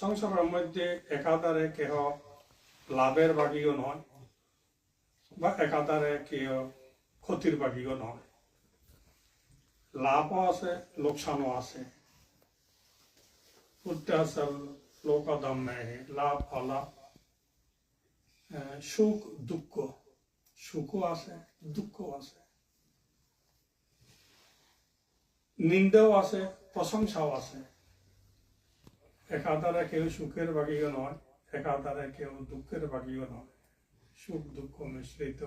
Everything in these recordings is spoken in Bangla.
সংসারের মধ্যে একাধারে কেহ লাভের বাগিও নয় বা একাধারে কেহ ক্ষতির বাগিও নয়। লাভও আছে, লোকসানও আছে। উদ্যাসল লোকদমে লাভ অলাভ সুখ, দুঃখ। সুখও আছে, দুঃখও আছে। নিন্দাও আছে, প্রশংসাও আছে। একাধারে কেউ সুখের বাকিও নয়, একাধারে কেউ দুঃখের বাকিও নয়। সুখ দুঃখ মিশ্রিত।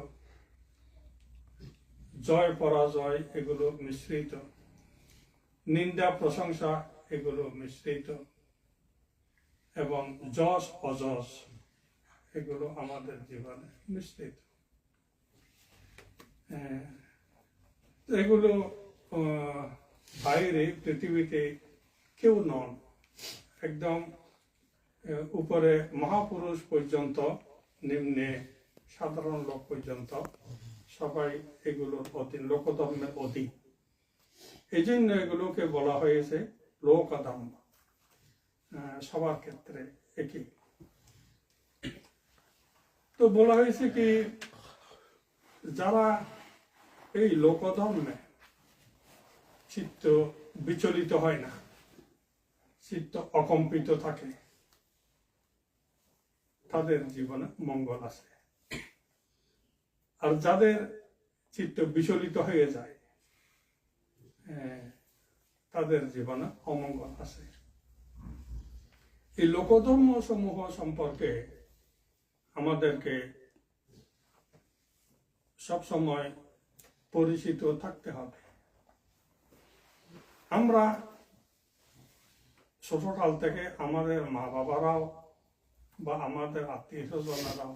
জয় পরাজয় এগুলো মিশ্রিত। নিন্দা প্রশংসা এগুলো মিশ্রিত। এবং যশ অযশ এগুলো আমাদের জীবনে মিশ্রিত। এগুলো বাইরে, পৃথিবীতে কেউ নন। একদম উপরে মহাপুরুষ পর্যন্ত, নিম্নে সাধারণ লোক পর্যন্ত, সবাই এগুলোর অধীন লোকধর্মের অধীন। এই জন্য এগুলোকে বলা হয়েছে লোকধর্ম সবার ক্ষেত্রে একই তো বলা হয়েছে কি, যারা এই লোকধর্মে চিত্ত বিচলিত হয় না চিত্ত অকম্পিত থাকে। তাদের জীবনে মঙ্গল আছে। আর যাদের চিত্ত বিচলিত হয়ে যায় তাদের জীবনে অমঙ্গল আছে। এই লোকধর্ম সমূহ সম্পর্কে আমাদেরকে সবসময় পরিচিত থাকতে হবে। আমরা ছোটকাল থেকে আমাদের মা বাবারাও বা আমাদের আত্মীয় স্বজনেরাও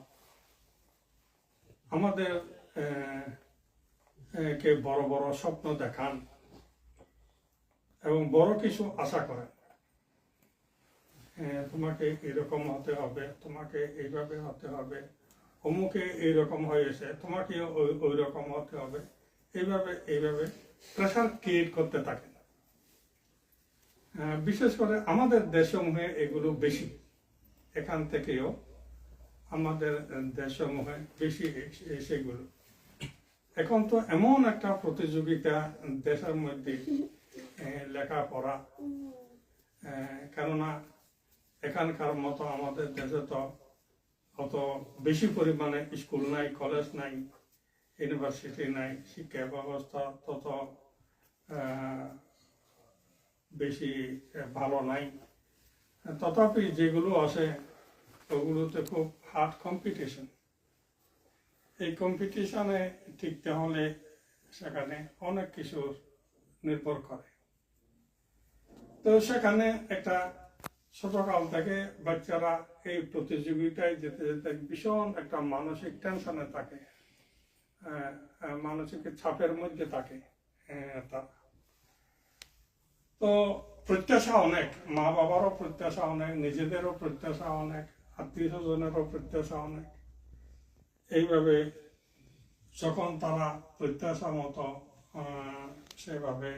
আমাদের কে বড় বড় স্বপ্ন দেখান এবং বড় কিছু আশা করেন। তোমাকে এরকম হতে হবে তোমাকে এইভাবে হতে হবে অমুকে এইরকম হয়েছে তোমাকে ওই রকম হতে হবে এইভাবে এইভাবে প্রেশার ক্রিয়েট করতে আহ, বিশেষ করে আমাদের দেশসমূহে এগুলো বেশি। এখান থেকেও আমাদের দেশসমূহে বেশি সেগুলো এখন তো এমন একটা প্রতিযোগিতা দেশের মধ্যে লেখাপড়া কেননা এখানকার মতো আমাদের দেশে তো অত বেশি পরিমাণে স্কুল নাই, কলেজ নাই, ইউনিভার্সিটি নাই, শিক্ষা ব্যবস্থা তত বেশি ভালো নাই। তথাপি যেগুলো আছে ওগুলোতে খুব হার্ড কম্পিটিশন এই কম্পিটিশনে টিকতে হলে সেখানে অনেক কিছু নির্ভর করে। তো সেখানে একটা ছোটকাল থেকে বাচ্চারা এই প্রতিযোগিতায় যেতে যেতে ভীষণ একটা মানসিক টেনশনে থাকে মানসিক চাপের মধ্যে থাকে তারা। তো প্রত্যাশা অনেক, মা বাবারও প্রত্যাশা অনেক, নিজেদেরও প্রত্যাশা অনেক, আত্মীয় স্বজনেরও প্রত্যাশা অনেক। এইভাবে যখন তারা প্রত্যাশা মতো সেভাবে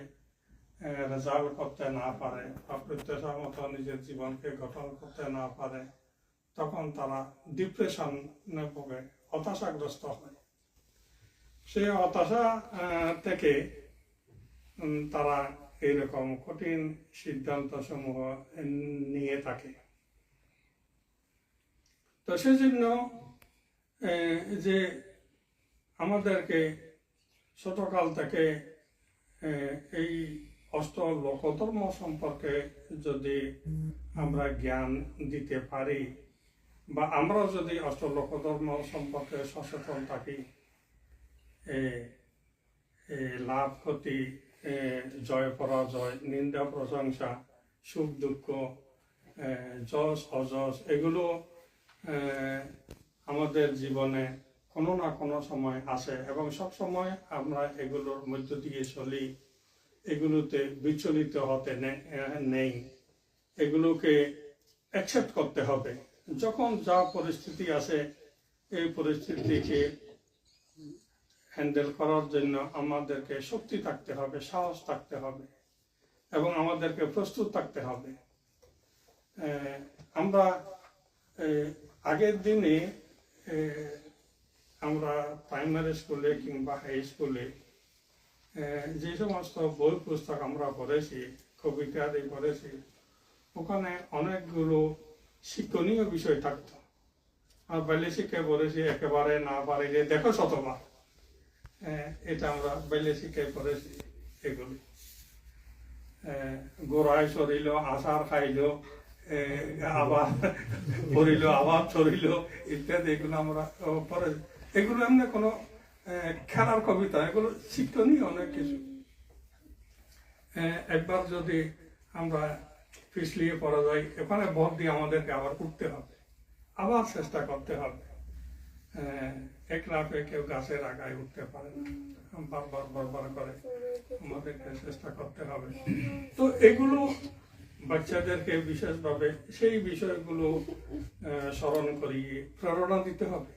রেজাল্ট করতে না পারে বা প্রত্যাশা মতো নিজের জীবনকে গঠন করতে না পারে, তখন তারা ডিপ্রেশনে ভোগে, হতাশাগ্রস্ত হয়। সেই হতাশা থেকে তারা এইরকম কঠিন সিদ্ধান্ত সমূহ নিয়ে থাকে। তো সেজন্য যে আমাদেরকে ছোটকাল থেকে এই অষ্ট লোকধর্ম সম্পর্কে যদি আমরা জ্ঞান দিতে পারি, বা আমরা যদি অষ্ট লোকধর্ম সম্পর্কে সচেতন থাকি লাভ ক্ষতি জয় পরাজয়, নিন্দা, প্রশংসা, সুখ, দুঃখ যশ, অযশ, এগুলো আমাদের জীবনে কোনো না কোনো সময় আসে এবং সব সময় আমরা এগুলোর মধ্য দিয়ে চলি, এগুলোতে বিচলিত হতে নেই। এগুলোকে অ্যাকসেপ্ট করতে হবে। যখন যা পরিস্থিতি আসে, এই পরিস্থিতিকে হ্যান্ডেল করার জন্য আমাদেরকে শক্তি থাকতে হবে, সাহস থাকতে হবে, এবং আমাদেরকে প্রস্তুত থাকতে হবে। আমরা আগের দিনে আমরা প্রাইমারি স্কুলে কিংবা হাই স্কুলে যে সমস্ত বই পুস্তক আমরা পড়েছি, কবিতা পড়েছি, ওখানে অনেকগুলো শিক্ষণীয় বিষয় থাকতো। আর বাল্য শিক্ষায় পড়েছি, একেবারে না পারিলে দেখো শতবার এটা আমরা বাল্য শিক্ষায় পড়েছি এগুলি। গোড়ায় চড়িল আচার খাইল আবার পড়িল, আবার চড়িল ইত্যাদি এগুলো আমরা পড়েছি এগুলো এমনি কোনো খেলার কবিতা, এগুলো শিক্ষণীয় অনেক কিছু। একবার যদি আমরা পিছলিয়ে পড়া যাই এখানে ভর দিয়ে আমাদেরকে আবার উঠতে হবে, আবার চেষ্টা করতে হবে। এক লাফে কেউ গাছের আগায় উঠতে পারে না। বারবার বারবার করে আমাদেরকে চেষ্টা করতে হবে। তো এগুলো বাচ্চাদেরকে বিশেষভাবে সেই বিষয়গুলো স্মরণ করিয়ে প্রেরণা দিতে হবে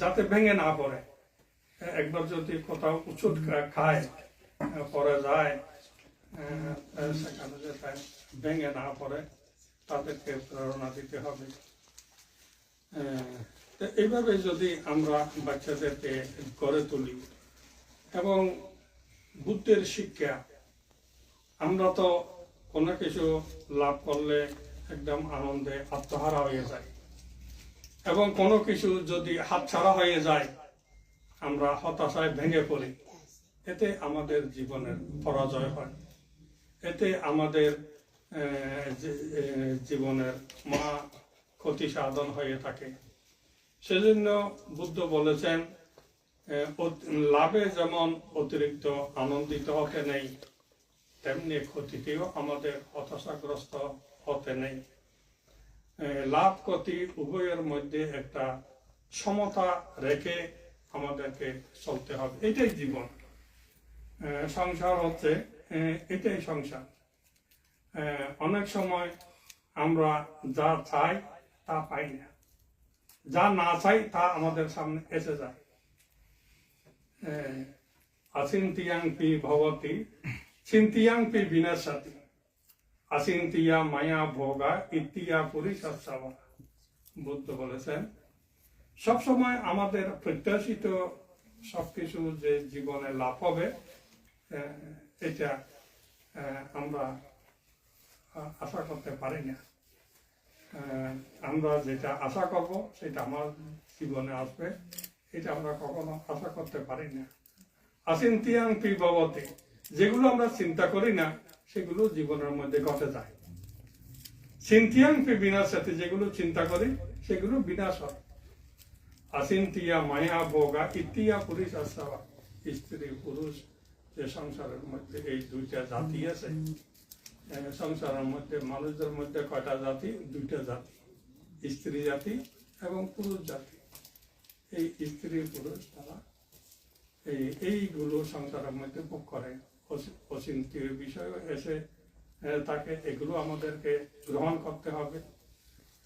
যাতে ভেঙে না পড়ে। একবার যদি কোথাও উচুট খায় পরে যায় সেখানে যাতে ভেঙে না পড়ে তাদেরকে প্রেরণা দিতে হবে। এইভাবে যদি আমরা বাচ্চাদেরকে গড়ে তুলি, এবং বুদ্ধের শিক্ষা, আমরা তো কোনো কিছু লাভ করলে একদম আনন্দে আত্মহারা হয়ে যায় এবং কোনো কিছু যদি হাতছাড়া হয়ে যায়, আমরা হতাশায় ভেঙে পড়ি। এতে আমাদের জীবনের পরাজয় হয়। এতে আমাদের জীবনের মা ক্ষতি সাধন হয়ে থাকে। সেজন্য বুদ্ধ বলেছেন লাভে যেমন অতিরিক্ত আনন্দিত হতে নেই, তেমনি ক্ষতিতেও আমাদের হতাশাগ্রস্ত হতে নেই। লাভ ক্ষতি উভয়ের মধ্যে একটা সমতা রেখে আমাদেরকে চলতে হবে। এটাই জীবন। সংসার হচ্ছে এটাই সংসার। অনেক সময় আমরা যা চাই তা পাই না। যা না চাই তা আমাদের সামনে এসে যায়। অচিন্তিয়াং পি ভবতি চিন্তিয়াং পি বিনাশাতি অচিন্তিয়া মায়া ভোগা ইতিয়া পুরিশাবা বুদ্ধ বলেছেন সবসময় আমাদের প্রত্যাশিত সবকিছু যে জীবনে লাভ হবে এটা আমরা আশা করতে পারি না। আমরা যেটা আশা করব, সেটা আমার জীবনে আসবে। এটা আমরা কখনো আশা করতে পারি না। অচিন্তিয়াং পিববতে যেগুলো আমরা চিন্তা করি না, সেগুলো জীবনের মধ্যে ঘটে যায়। চিন্তিয়াং পি সাথে যেগুলো চিন্তা করি, সেগুলো বিনাশ হয়। অচিন্তিয়া মায়া ভোগা, ইতিয়া পুরুষ আসাবা স্ত্রী পুরুষ যে সংসারের মধ্যে এই দুইটা জাতি আছে সংসারের মধ্যে, মানুষদের মধ্যে কয়টা জাতি? দুইটা জাতি। স্ত্রী জাতি এবং পুরুষ জাতি। এই স্ত্রী, পুরুষ তারা এই, এইগুলো সংসারের মধ্যে ভোগ করে। অচি- অচিন্তীয় বিষয় এসে তাকে এগুলো আমাদেরকে গ্রহণ করতে হবে।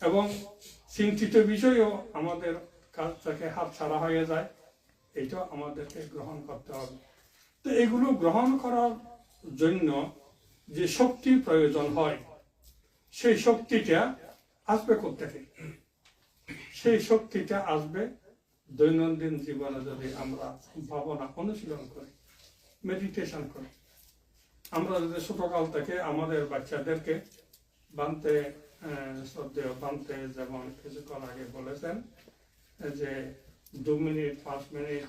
এবং চিন্তিত বিষয়ও আমাদের কাছ থেকে হাত ছাড়া হয়ে যায়। এটাও আমাদেরকে গ্রহণ করতে হবে। তো এগুলো গ্রহণ করার জন্য যে শক্তি প্রয়োজন হয়, সেই শক্তিটা আসবে কোথেকে সেই শক্তিটা আসবে দৈনন্দিন জীবনে যদি আমরা ভাবনা অনুশীলন করি মেডিটেশন করি, আমরা যদি ছোটকাল থেকে আমাদের বাচ্চাদেরকে বানতে শ্রদ্ধেয় বানতে যেমন কিছুক্ষণ আগে বলেছেন, যে দু মিনিট, পাঁচ মিনিট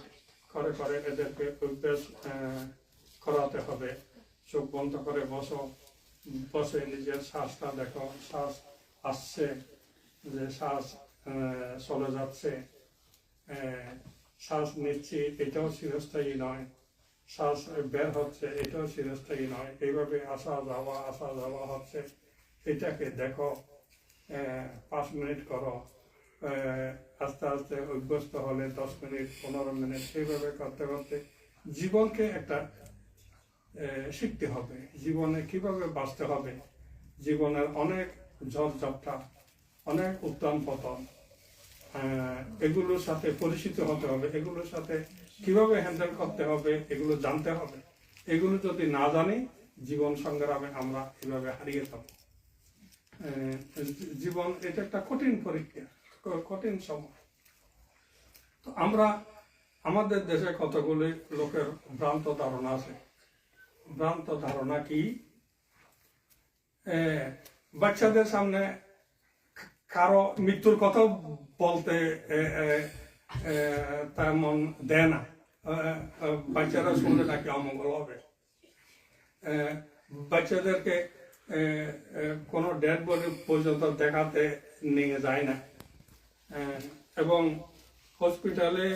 করে করে এদেরকে অভ্যাস করাতে হবে। চোখ বন্ধ করে বসো। বসে নিজের শ্বাসটা দেখো, শ্বাস আসছে, যে শ্বাস চলে যাচ্ছে। শ্বাস নিচ্ছি, এটাও চিরস্থায়ী নয়। শ্বাস বের হচ্ছে, এটাও চিরস্থায়ী নয়। এইভাবে আসা যাওয়া আসা যাওয়া হচ্ছে। এটাকে দেখো পাঁচ মিনিট করো। আস্তে আস্তে অভ্যস্ত হলে দশ মিনিট, পনেরো মিনিট, এইভাবে করতে করতে জীবনকে একটা শিখতে হবে। জীবনে কীভাবে বাঁচতে হবে? জীবনের অনেক ঝড় ঝাপটা অনেক উত্তম পতন এগুলোর সাথে পরিচিত হতে হবে। এগুলোর সাথে কীভাবে হ্যান্ডেল করতে হবে, এগুলো জানতে হবে। এগুলো যদি না জানি, জীবন সংগ্রামে আমরা এভাবে হারিয়ে যাব। জীবন, এটা একটা কঠিন পরীক্ষা, কঠিন সময়। তো আমরা, আমাদের দেশে কতগুলি লোকের ভ্রান্ত ধারণা আছে? ভ্রান্ত ধারণা কি? বাচ্চাদের সামনে কারও মৃত্যুর কথা বলতে তেমন দেয় না। বাচ্চারা শুনলে নাকি অমঙ্গল হবে। বাচ্চাদেরকে কোনো ডেড বডি পর্যন্ত দেখাতে নিয়ে যায় না। এবং হসপিটালে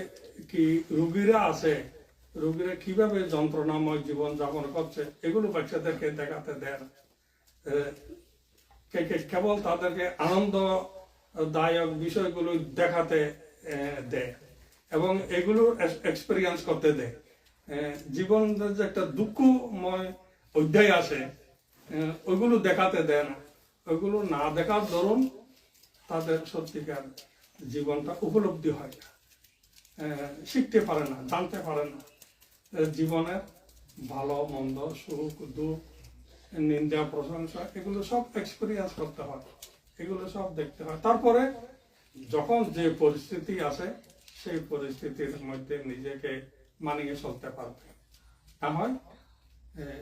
কি রুগীরা আছে? রুগীরা কীভাবে যন্ত্রণাময় জীবন যাপন করছে এগুলো বাচ্চাদেরকে দেখাতে দেয় না। এ, কে- কে- কেবল তাদেরকে আনন্দদায়ক বিষয়গুলো দেখাতে দেয় এবং এগুলো এক্সপিরিয়েন্স করতে দেয় এ, জীবনের যে একটা দুঃখময় অধ্যায় আছে ওইগুলো দেখাতে দেয় না ওইগুলো না দেখার দরুন তাদের সত্যিকার জীবনটা উপলব্ধি হয় না। শিখতে পারে না জানতে পারে না। জীবনের ভালো, মন্দ, সুখ, দুঃখ, নিন্দা, প্রশংসা, এগুলো সব এক্সপিরিয়েন্স করতে হয়। এগুলো সব দেখতে হয়। তারপরে যখন যে পরিস্থিতি আসে, সেই পরিস্থিতির মধ্যে নিজেকে মানিয়ে চলতে পারবে। না হয়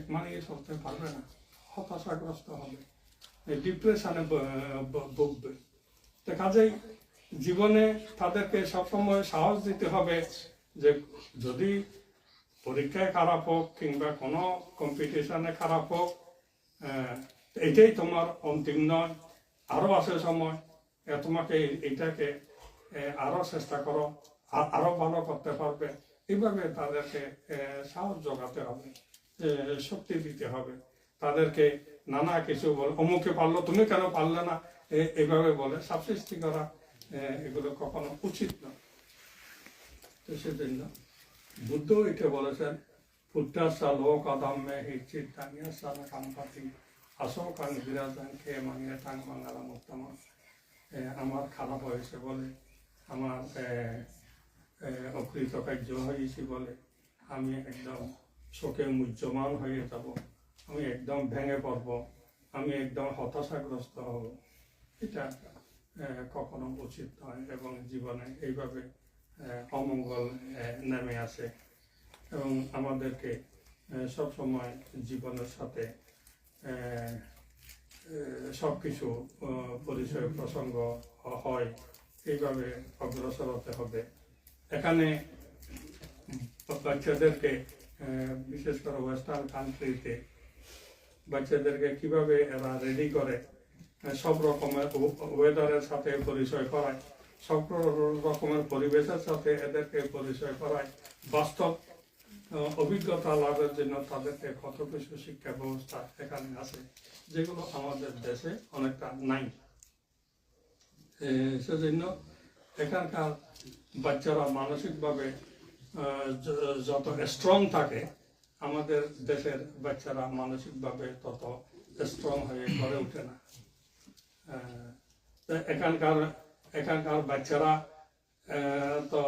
মানিয়ে চলতে পারবে না। হতাশাগ্রস্ত হবে। ডিপ্রেশনে ভুগবে। তো কাজেই জীবনে তাদেরকে সবসময় সাহস দিতে হবে যে যদি পরীক্ষায় খারাপ হোক কিংবা কোনো কম্পিটিশনে খারাপ হোক এটাই তোমার অন্তিম নয়। আরও আছে সময় তোমাকে এটাকে এ, আরও চেষ্টা করো আ- আরও ভালো করতে পারবে। এইভাবে তাদেরকে সাহস জোগাতে হবে শক্তি দিতে হবে। তাদেরকে নানা কিছু বলে অমুকে পারল তুমি কেন পারলে না? এভাবে বলে সাবসৃষ্টি করা এগুলো কখনো উচিত নয়। তো সেজন্য বুদ্ধ আদাম্যে হিচিত তাঙ্গিয়া সারা কাম্পাতি আসো কাং বিরাজান খেয়ে মানিয়ে টাং বাঙালাম উত্তম। আমার খারাপ হয়েছে বলে আমার এ, এ, অকৃত কার্য হয়েছি বলে আমি একদম শোকে মুহ্যমান হয়ে যাব। আমি একদম ভেঙে পড়ব। আমি একদম হতাশাগ্রস্ত হব। এটা কখনো উচিত নয় এবং জীবনে এইভাবে অমঙ্গল নেমে আসে এবং আমাদেরকে সব সময় জীবনের সাথে সব কিছু পরিচয়, প্রসঙ্গ হয়, এইভাবে অগ্রসর হতে হবে। এখানে বাচ্চাদেরকে বিশেষ করে ওয়েস্টার্ন কান্ট্রিতে বাচ্চাদেরকে কীভাবে এরা রেডি করে সব রকমের ওয়েদারের সাথে পরিচয় করায়। সব রকমের পরিবেশের সাথে এদেরকে পরিচয় করায়। বাস্তব অভিজ্ঞতা লাভের জন্য তাদেরকে কত কিছু শিক্ষা ব্যবস্থা এখানে আছে, যেগুলো আমাদের দেশে অনেকটা নাই। সেজন্য এখানকার বাচ্চারা মানসিকভাবে যত স্ট্রং থাকে, আমাদের দেশের বাচ্চারা মানসিকভাবে তত স্ট্রং হয়ে গড়ে ওঠে না। এখানকার এখানকার বাচ্চারা তো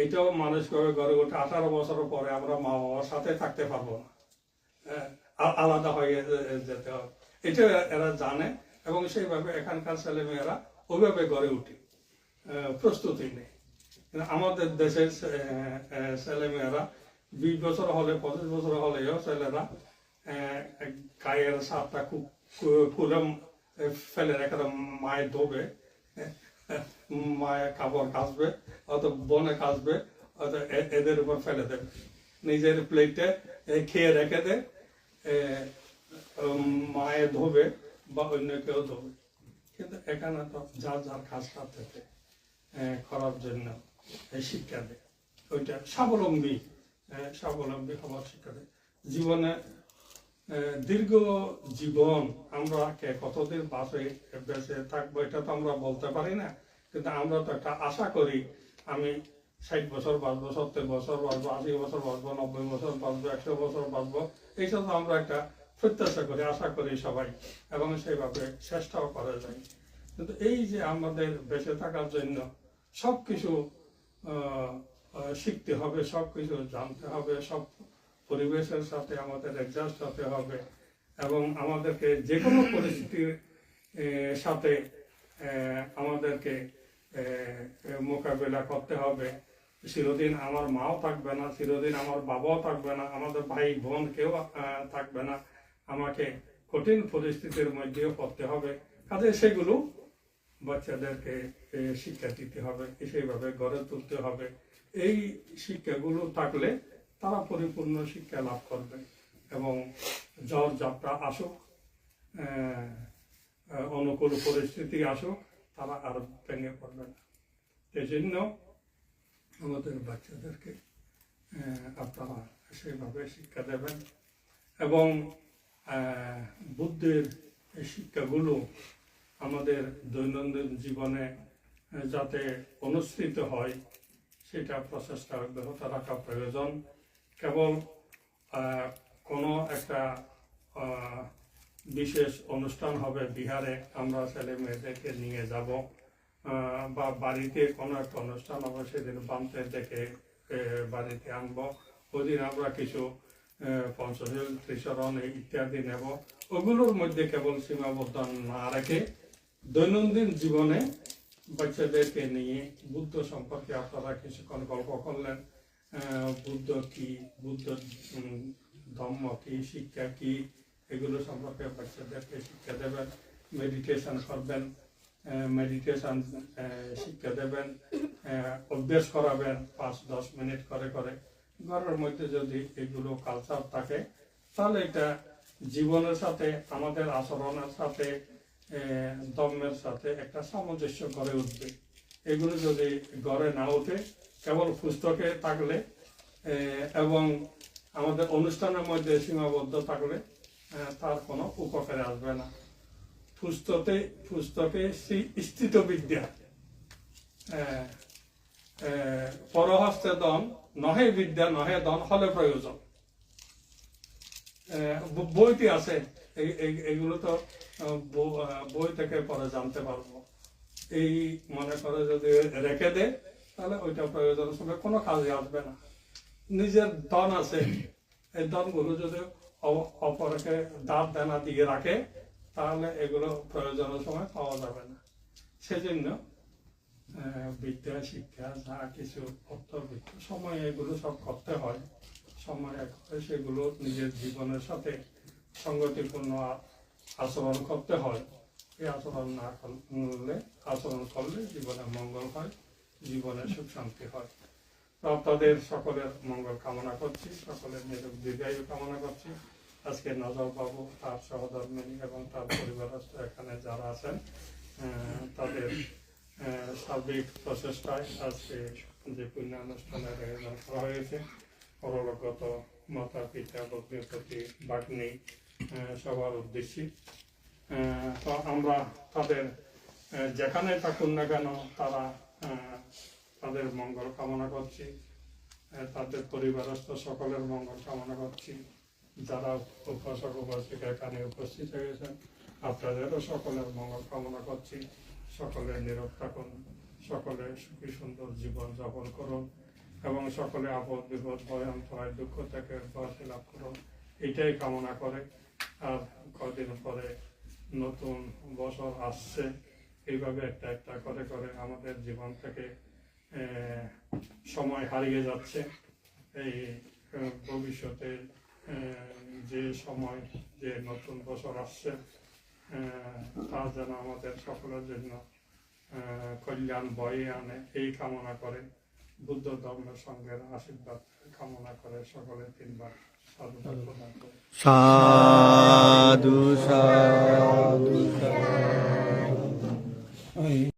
এইটাও মানসিকভাবে গড়ে ওঠে। আঠারো বছর পরে আমরা মা বাবার সাথে থাকতে পারব না। আলাদা হয়ে যেতে হবে এটা এরা জানে এবং সেইভাবে এখানকার ছেলে মেয়েরা ওইভাবে গড়ে উঠে প্রস্তুতি নেই আমাদের দেশের ছেলে মেয়েরা বিশ বছর হলে, পঁচিশ বছর হলেও ছেলেরা গায়ের সাপটা খুব খুলে ফেলে রেখে মায়ের ধোবে। মায়ের কাপড় কাচবে অত বনে কাচবে অত এদের উপর ফেলে দেবে। নিজের প্লেটে খেয়ে রেখে দেয় মায়ে ধোবে বা অন্য কেউ ধোবে। কিন্তু এখানে তো যার যার কাজটা থেকে করার জন্য শিক্ষা দেয়। ওইটা স্বাবলম্বী স্বাবলম্বী হওয়ার শিক্ষা দেয়। জীবনে দীর্ঘ জীবন আমরা কে কতদিন বাঁচে বেঁচে থাকব, এটা তো আমরা বলতে পারি না। কিন্তু আমরা তো একটা আশা করি, আমি ষাট বছর বাঁচবো, সত্তর বছর বাঁচবো, আশি বছর বাঁচবো, নব্বই বছর বাঁচবো, একশো বছর বাঁচবো, এইসব তো আমরা একটা প্রত্যাশা করি, আশা করি সবাই, এবং সেইভাবে চেষ্টাও করা যায়। কিন্তু এই যে আমাদের বেঁচে থাকার জন্য সব কিছু শিখতে হবে সব কিছু জানতে হবে, সব পরিবেশের সাথে আমাদের অ্যাডজাস্ট হতে হবে এবং আমাদেরকে যে কোনো পরিস্থিতির সাথে আমাদেরকে মোকাবেলা করতে হবে। চিরদিন আমার মাও থাকবে না চিরদিন আমার বাবাও থাকবে না আমাদের ভাই বোন কেউ থাকবে না। আমাকে কঠিন পরিস্থিতির মধ্যেও পড়তে হবে। কাজে সেগুলো বাচ্চাদেরকে শিক্ষা দিতে হবে সেইভাবে গড়ে তুলতে হবে। এই শিক্ষাগুলো থাকলে তারা পরিপূর্ণ শিক্ষা লাভ করবে এবং জ্বর যাত্রা আসুক অনুকূল পরিস্থিতি আসুক, তারা আর ভেঙে পড়বে না। এই জন্য আমাদের বাচ্চাদেরকে আপনারা সেইভাবে শিক্ষা দেবেন এবং বুদ্ধির শিক্ষাগুলো আমাদের দৈনন্দিন জীবনে যাতে অনুসৃত হয়, সেটা প্রচেষ্টা অব্যাহত রাখা প্রয়োজন। কেবল কোনো একটা বিশেষ অনুষ্ঠান হবে বিহারে, আমরা ছেলে মেয়েদেরকে নিয়ে যাব। বা বাড়িতে কোনো একটা অনুষ্ঠান হবে সেদিন বামতে দেখে বাড়িতে আনব। ওদিন আমরা কিছু পঞ্চশীল, ত্রিশরণ ইত্যাদি নেব। ওগুলোর মধ্যে কেবল সীমাবদ্ধ না রেখে দৈনন্দিন জীবনে বাচ্চাদেরকে নিয়ে বুদ্ধ সম্পর্কে আপনারা কিছুক্ষণ গল্প করলেন। বুদ্ধ কি, বুদ্ধ ধর্ম কি, শিক্ষা কি, এগুলো সম্পর্কে বাচ্চাদেরকে শিক্ষা দেবেন মেডিটেশন করবেন মেডিটেশন শিক্ষা দেবেন অভ্যাস করাবেন পাঁচ, দশ মিনিট করে করে। ঘরের মধ্যে যদি এগুলো কালচার থাকে, তাহলে এটা জীবনের সাথে, আমাদের আচরণের সাথে ধর্মের সাথে একটা সামঞ্জস্য গড়ে উঠবে। এগুলো যদি গড়ে না ওঠে কেবল পুস্তকে থাকলে এবং আমাদের অনুষ্ঠানের মধ্যে সীমাবদ্ধ থাকলে তার কোনো উপকারে আসবে না। পুস্তকে পুস্তকে সি- স্থিত বিদ্যা পরহস্তে দন, নহে বিদ্যা, নহে দন হলে প্রয়োজন। বইটি আছে এগুলো তো বই থেকে পরে জানতে পারব। এই মনে করে যদি রেখে দে তাহলে ওইটা প্রয়োজন সময় কোনো কাজে আসবে না। নিজের দন আছে। এই দনগুলো যদি অপরকে দাঁত দানা দিয়ে রাখে, তাহলে এগুলো প্রয়োজনের সময় পাওয়া যাবে না। সেজন্য বিদ্যা, শিক্ষা, যা কিছু অর্থবিত্ত সময় এগুলো সব করতে হয়। সময় সেগুলো নিজের জীবনের সাথে সঙ্গতিপূর্ণ আ- আচরণ করতে হয়। এই আচরণ না করলে আচরণ করলে জীবনে মঙ্গল হয়। জীবনে সুখ শান্তি হয়। তো আপনাদের সকলের মঙ্গল কামনা করছি, সকলের নিরোগ দীর্ঘায়ু কামনা করছি। আজকে নজর বাবু তার সহধর্মিনী এবং তার পরিবারস্থ এখানে যারা আছেন তাদের সার্বিক প্রচেষ্টায় আজকে যে পুণ্যানুষ্ঠানের আয়োজন করা হয়েছে পরলোকগত মাতা, পিতা ভগ্নিপতি বাগ্নি সবার উদ্দেশ্যে। তো আমরা তাদের যেখানে থাকুন না কেন তারা তাদের মঙ্গল কামনা করছি। তাদের পরিবারস্থ সকলের মঙ্গল কামনা করছি। যারা উপাসক, উপাসিকা এখানে উপস্থিত হয়েছেন, আপনাদেরও সকলের মঙ্গল কামনা করছি। সকলে নীরব থাকুন, সকলে সুখী, সুন্দর জীবন যাপন করুন এবং সকলে আপদ বিপদ ভয় অন্তরায় দুঃখ থেকে বাসি লাভ করুন। এটাই কামনা করে। আর কদিন পরে নতুন বছর আসছে। এইভাবে একটা একটা করে করে আমাদের জীবন থেকে সময় হারিয়ে যাচ্ছে। এই ভবিষ্যতে যে সময়, যে নতুন বছর আসছে তা যেন আমাদের সকলের জন্য কল্যাণ বয়ে আনে। এই কামনা করে বুদ্ধ ধর্মের সঙ্গে আশীর্বাদ কামনা করে সকলে তিনবার প্রদান সাধু সাধু। সাধু